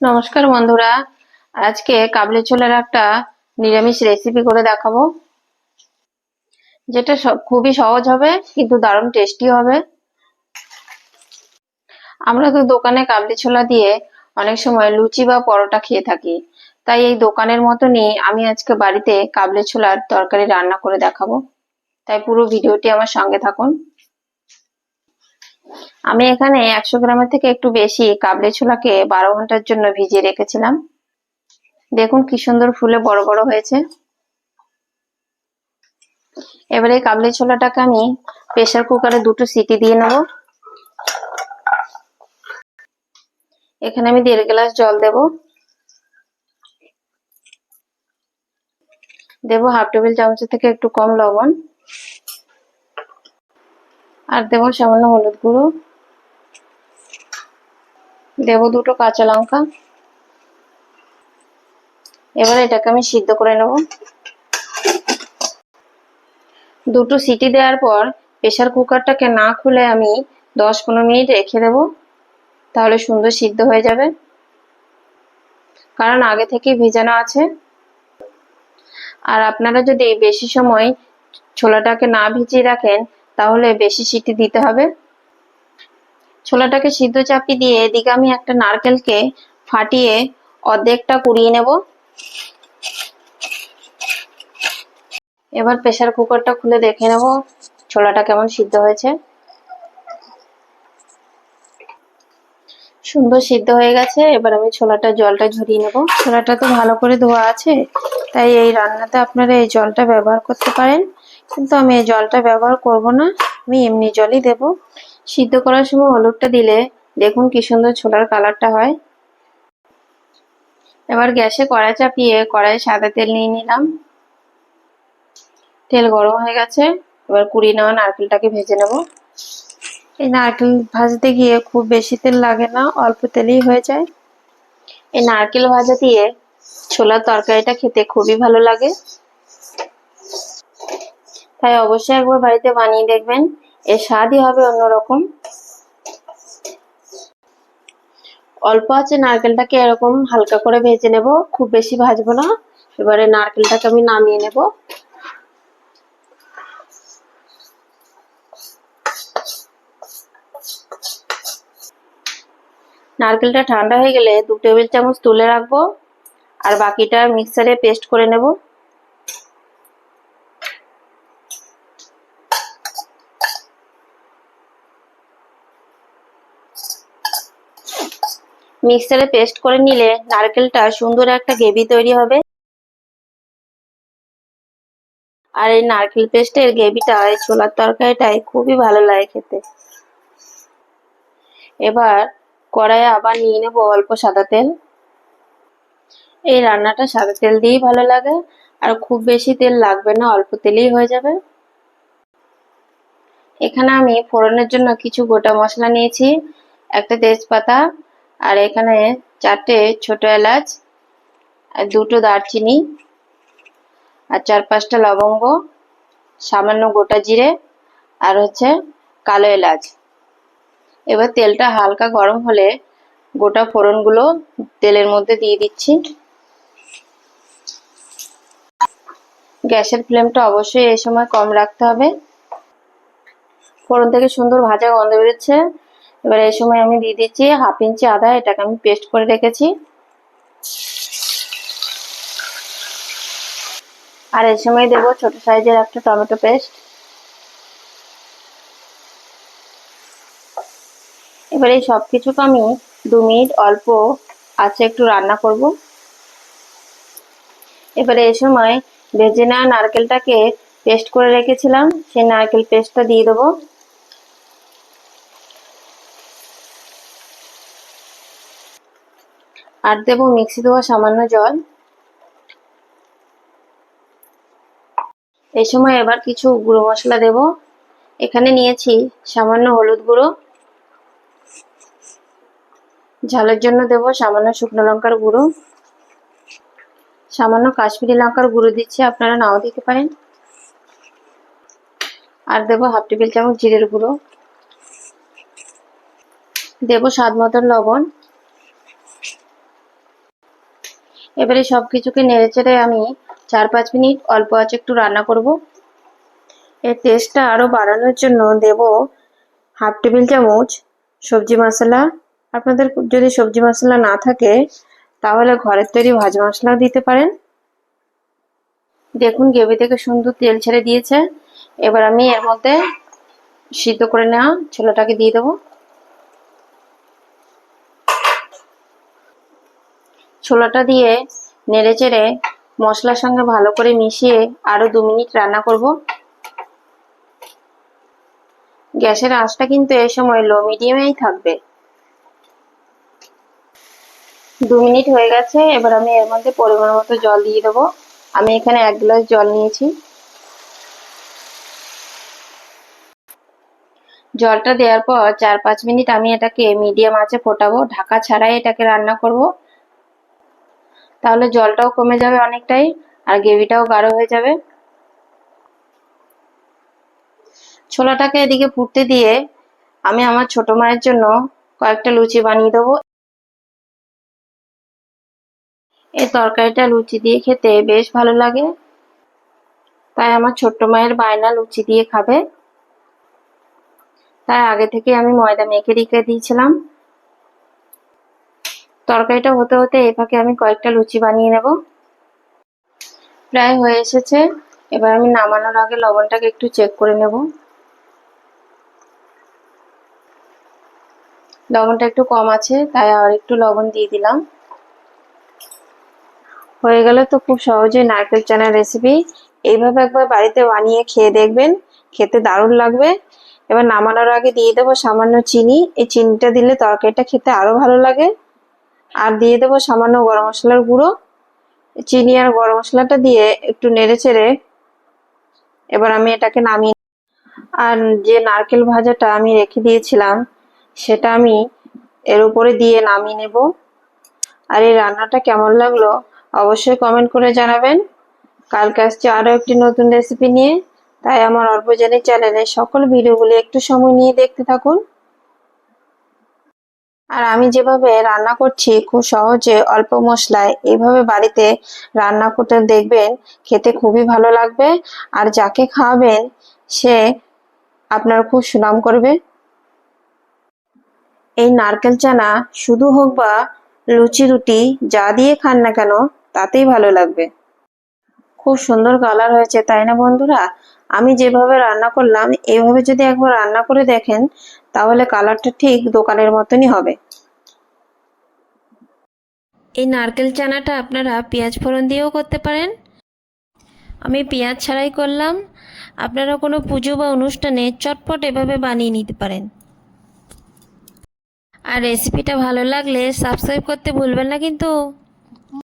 নমস্কার বন্ধুরা। আজকে কাবলি ছোলার একটা নিরামিষ রেসিপি করে দেখাবো। যেটা খুবই সহজ হবে, কিন্তু দারুণ টেস্টি হবে। আমরা তো দোকানে কাবলি ছোলা দিয়ে অনেক সময় লুচি বা পরোটা খেয়ে থাকি। তাই এই দোকানের মতনই আমি আজকে বাড়িতে কাবলি ছোলার তরকারি রান্না করে দেখাবো। তাই পুরো ভিডিওটি আমার সঙ্গে থাকুন। আমি এখানে একশো গ্রামের থেকে একটু বেশি কাবলি ছোলাকে বারো ঘণ্টার জন্য ভিজিয়ে রেখেছিলাম। দেখুন কি সুন্দর ফুলে বড় বড় হয়েছে। এবারে এই কাবলি ছোলাটাকে আমি প্রেসার কুকারে দুটো সিটি দিয়ে নেব। এখানে আমি দেড় গ্লাস জল দেব। দেব হাফ টেবিল চামচের থেকে একটু কম লবণ। আর দেব সামান্য হলুদ গুঁড়ো। দেব দুটো কাঁচা লঙ্কা। এবার এটাকে আমি সিদ্ধ করে নেব। দুটো সিটি দেওয়ার পর প্রেসার কুকারটাকে না খুলে আমি দশ পনেরো মিনিট রেখে দেব। তাহলে সুন্দর সিদ্ধ হয়ে যাবে। কারণ আগে থেকেই ভেজানো আছে। আর আপনারা যদি বেশি সময় ছোলাটাকে না ভিজিয়ে রাখেন তাহলে বেশি সিটি দিতে হবে। ছোলাটাকে সিদ্ধ চাপি দিয়ে এদিকে আমি একটা নারকেলকে ফাটিয়ে অর্ধেকটা কুড়িয়ে নেব। এবার প্রেসার কুকারটা খুলে দেখে নেব ছোলাটা কেমন সিদ্ধ হয়েছে। সুন্দর সিদ্ধ হয়ে গেছে, এবার আমি ছোলাটা জলটা ঝরিয়ে নেব। ছোলাটা তো ভালো করে ধোয়া আছে, তাই এই রান্নাতে আপনারা এই জলটা ব্যবহার করতে পারেন। কিন্তু আমি এই জলটা ব্যবহার করব না। আমি এমনি জলই দেব। সিদ্ধ করার সময় হলুদটা দিলে দেখুন কি সুন্দর ছোলার কালারটা হয়। এবার গ্যাসে কড়াই চাপিয়ে কড়াইয়ে সাদা তেল নিয়ে নিলাম। তেল গরম হয়ে গেছে। এবার কুড়ি নেওয়া নারকেলটাকে ভেজে নেব। এই নারকেল ভাজতে গিয়ে খুব বেশি তেল লাগে না, অল্প তেলেই হয়ে যায়। এই নারকেল ভাজা দিয়ে ছোলার তরকারিটা খেতে খুবই ভালো লাগে। তাই অবশ্যই একবার বাড়িতে বানিয়ে দেখবেন। এর স্বাদই হবে অন্যরকম। অল্প আছে নারকেলটাকে এরকম হালকা করে ভেজে নেব। খুব বেশি ভাজবো না। এবারে নারকেলটাকে আমি নামিয়ে নেব। নারকেলটা ঠান্ডা হয়ে গেলে দু টেবিল চামচ তুলে রাখব। আর বাকিটা মিক্সারে পেস্ট করে নেব। মিক্সারে পেস্ট করে নিলে নারকেলটা সুন্দর একটা গ্রেভি তৈরি হবে। আর এই নারকেল পেস্টের গ্রেভিটা এই ছোলার তরকারিটাই খুবই ভালো লাগে খেতে। এবার কড়াইয়ে আবার নিয়ে নেব অল্প সাদা তেল। এই রান্নাটা সাদা তেল দিয়েই ভালো লাগে, আর খুব বেশি তেল লাগবে না, অল্প তেলেই হয়ে যাবে। এখানে আমি ফোড়নের জন্য কিছু গোটা মশলা নিয়েছি, একটা তেজপাতা আর এখানে চারটে ছোট এলাচ, আর দুটো দারচিনি, আর চার পাঁচটা লবঙ্গ, সামান্য গোটা জিরে, আর হচ্ছে কালো এলাচ। এবার তেলটা হালকা গরম হলে গোটা ফোড়নগুলো তেলের মধ্যে দিয়ে দিচ্ছি। গ্যাসের ফ্লেমটা অবশ্যই এই সময় কম রাখতে হবে। ফোড়ন থেকে সুন্দর ভাজা গন্ধ বেরোচ্ছে। এবার এই সময় আমি দিয়ে দিচ্ছি হাফ ইঞ্চি আদা, এটাকে আমি পেস্ট করে রেখেছি। আর এই সময় দেবো ছোট সাইজের একটা টমেটো পেস্ট। এবার এই সব কিছুকে আমি দু মিনিট অল্প আছে একটু রান্না করব। এবারে এই সময় ভেজে নেওয়া নারকেলটাকে পেস্ট করে রেখেছিলাম, সেই নারকেল পেস্টটা দিয়ে দেবো। আর দেবো মিক্সি দেওয়া সামান্য জল। এই সময় এবার কিছু গুঁড়ো মশলা দেব। এখানে নিয়েছি সামান্য হলুদ গুঁড়ো। ঝালের জন্য দেব সামান্য শুকনো লঙ্কার গুঁড়ো। সামান্য কাশ্মীরি লঙ্কার গুঁড়ো দিচ্ছি, আপনারা নাও দিতে পারেন। আর দেবো হাফ টেবিল চামচ জিরের গুঁড়ো। দেবো স্বাদ মতন লবণ। এবারে সব কিছুকে নেড়ে চেড়ে আমি চার পাঁচ মিনিট অল্প আঁচে একটু রান্না করব। এর টেস্টটা আরও বাড়ানোর জন্য দেব হাফ টেবিল চামচ সবজি মশলা। আপনাদের যদি সবজি মশলা না থাকে, তাহলে ঘরের তৈরি ভাজা মশলাও দিতে পারেন। দেখুন গ্রেভি থেকে সুন্দর তেল ছেড়ে দিয়েছে। এবার আমি এর মধ্যে সিদ্ধ করে নেওয়া ছোলাটাকে দিয়ে দেবো। ছোলাটা দিয়ে নেড়ে চেড়ে মশলার সঙ্গে ভালো করে মিশিয়ে আরও দু মিনিট রান্না করব। গ্যাসের আঁচটা কিন্তু এই সময় লো মিডিয়ামেই থাকবে। দু মিনিট হয়ে গেছে, এবার আমি এর মধ্যে পরিমাণ মতো জল দিয়ে দেবো। আমি এখানে এক গ্লাস জল নিয়েছি। জলটা দেওয়ার পর চার পাঁচ মিনিট আমি এটাকে মিডিয়াম আঁচে ফোটাবো। ঢাকা ছাড়াই এটাকে রান্না করব। তাহলে জলটাও কমে যাবে অনেকটাই, আর গ্রেভিটাও গাঢ় হয়ে যাবে। ছোলাটাকে এদিকে ফুটতে দিয়ে আমি আমার ছোট মায়ের জন্য কয়েকটা লুচি বানিয়ে দেবো। এই তরকারিটা লুচি দিয়ে খেতে বেশ ভালো লাগে। তাই আমার ছোট্ট মায়ের বায়না লুচি দিয়ে খাবে। তাই আগে থেকে আমি ময়দা মেখে রেখে দিয়েছিলাম। তরকারিটা হতে হতে এই ফাঁকে আমি কয়েকটা লুচি বানিয়ে নেব। প্রায় হয়ে এসেছে। এবার আমি নামানোর আগে লবণটাকে একটু চেক করে নেব। লবণটা একটু কম আছে, তাই আর একটু লবণ দিয়ে দিলাম। হয়ে গেল তো খুব সহজে নারকেল চানার রেসিপি এইভাবে একবার বাড়িতে বানিয়ে খেয়ে দেখবেন, খেতে দারুণ লাগবে। এবার নামানোর আগে দিয়ে দেবো সামান্য চিনি। এই চিনিটা দিলে তরকারিটা খেতে আরও ভালো লাগে। আর দিয়ে দেবো সামান্য গরম মশলার গুঁড়ো। চিনি আর গরম মশলাটা দিয়ে একটু নেড়ে চেড়ে এবার আমি এটাকে নামিয়ে আর যে নারকেল ভাজাটা আমি রেখে দিয়েছিলাম, সেটা আমি এর উপরে দিয়ে নামিয়ে নেব। আর এই রান্নাটা কেমন লাগল অবশ্যই কমেন্ট করে জানাবেন। কালকে আসছে আরও একটি নতুন রেসিপি নিয়ে। তাই আমার অল্পজনের চ্যানেলে সকল ভিডিওগুলি একটু সময় নিয়ে দেখতে থাকুন। আর আমি যেভাবে রান্না করছি খুব সহজে অল্প মশলায় এইভাবে বাড়িতে রান্না করতে দেখবেন খেতে খুবই ভালো লাগবে। আর যাকে খাওয়াবেন সে আপনার খুব সুনাম করবে। এই নারকেল চানা শুধু হোক বা লুচি, রুটি যা দিয়ে খান না কেন, তাতেই ভালো লাগবে। খুব সুন্দর কালার হয়েছে, তাই না বন্ধুরা? আমি যেভাবে রান্না করলাম এইভাবে যদি একবার রান্না করে দেখেন তাহলে কালারটা ঠিক দোকানের মতনই হবে। এই নারকেল চানাটা আপনারা পেঁয়াজ ফোড়ন দিয়েও করতে পারেন। আমি পেঁয়াজ ছাড়াই করলাম। আপনারা কোনো পুজো বা অনুষ্ঠানে চটপট এভাবে বানিয়ে নিতে পারেন। আর রেসিপিটা ভালো লাগলে সাবস্ক্রাইব করতে ভুলবেন না কিন্তু।